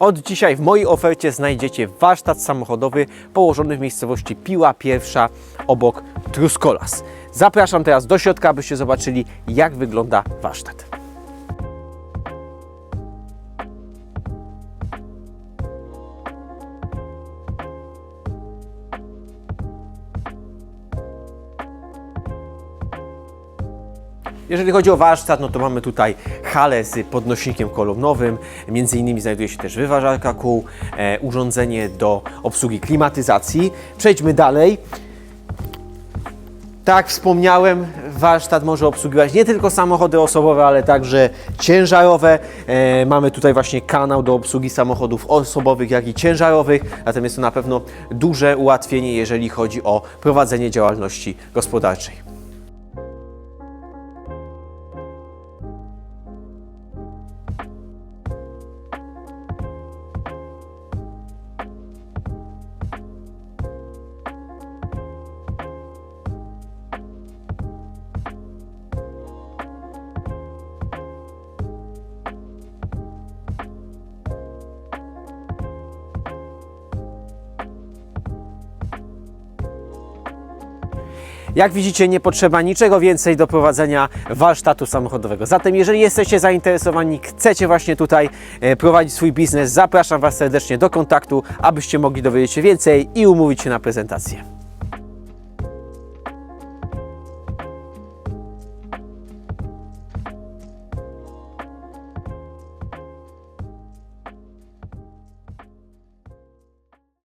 Od dzisiaj w mojej ofercie znajdziecie warsztat samochodowy położony w miejscowości Piła Pierwsza obok Truskolas. Zapraszam teraz do środka, abyście zobaczyli jak wygląda warsztat. Jeżeli chodzi o warsztat, no to mamy tutaj halę z podnośnikiem kolumnowym. Między innymi znajduje się też wyważarka kół, e, urządzenie do obsługi klimatyzacji. Przejdźmy dalej. Tak wspomniałem, warsztat może obsługiwać nie tylko samochody osobowe, ale także ciężarowe. E, mamy tutaj właśnie kanał do obsługi samochodów osobowych, jak i ciężarowych. Zatem jest to na pewno duże ułatwienie, jeżeli chodzi o prowadzenie działalności gospodarczej. Jak widzicie, nie potrzeba niczego więcej do prowadzenia warsztatu samochodowego. Zatem, jeżeli jesteście zainteresowani, chcecie właśnie tutaj e, prowadzić swój biznes, zapraszam Was serdecznie do kontaktu, abyście mogli dowiedzieć się więcej i umówić się na prezentację.